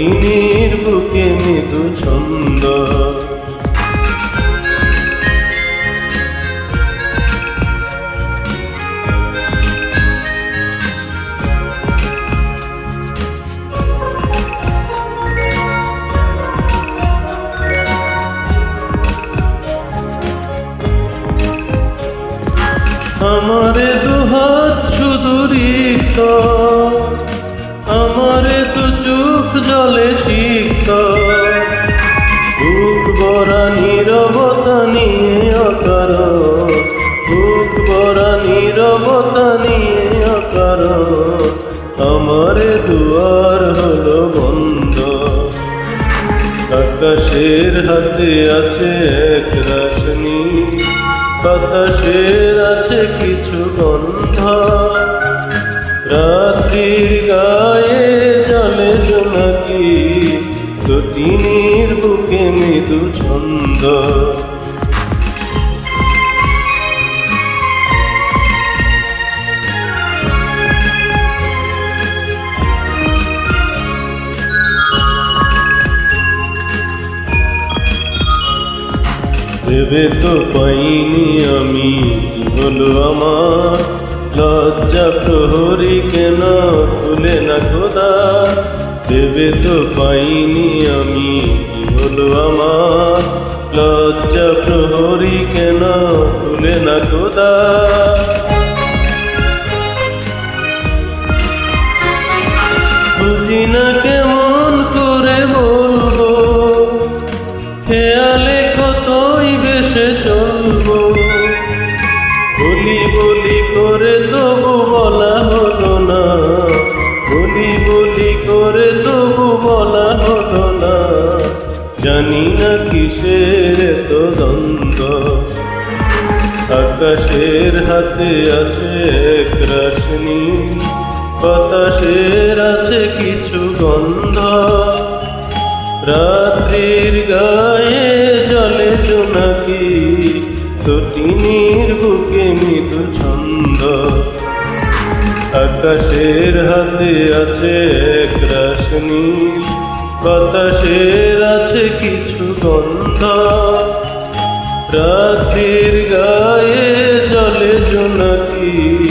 তটিনীর বুকে মৃদু ছন্দ। আমারে দুহাত শুধু নীরবতা নিয়ে অকার বুক বরা নীরবতা নিয়ে অকার আমারে দুয়ার হলো বন্ধ। আকাশের হাতে আছে এক রাশনি। বাতাসের আছে কিছু গন্ধ। রাত্রির গায়ে জলে জোনাকি তটিনীর বুকে মৃদু ছন্দ। ভেবে তো পাইনি আমি হলো আমার? লজ্জা প্রহরী কেন তুলে না খোদা? ভেবে তো পাইনি আমি হলো আমার, লজ্জা প্রহরী কেন তুলে না খোদা? বুঝি না কেমন করে বলব, খেয়ালে কতই বেশে চলবো। বলি বলি করে তবু জানি না কিসের তো দ্বন্দ্ব। আকাশের হাতে আছে এক রাশনি, বাতাসের আছে কিছু গন্ধ। রাত্রির গায়ে জলে জোনাকি তটিনীর বুকে মৃদু ছন্দ। আকাশের হাতে আছে এক রাশনি বাতাসের আছে কিছু গন্ধ। রাত্রির গায়ে জলে জোনাকি।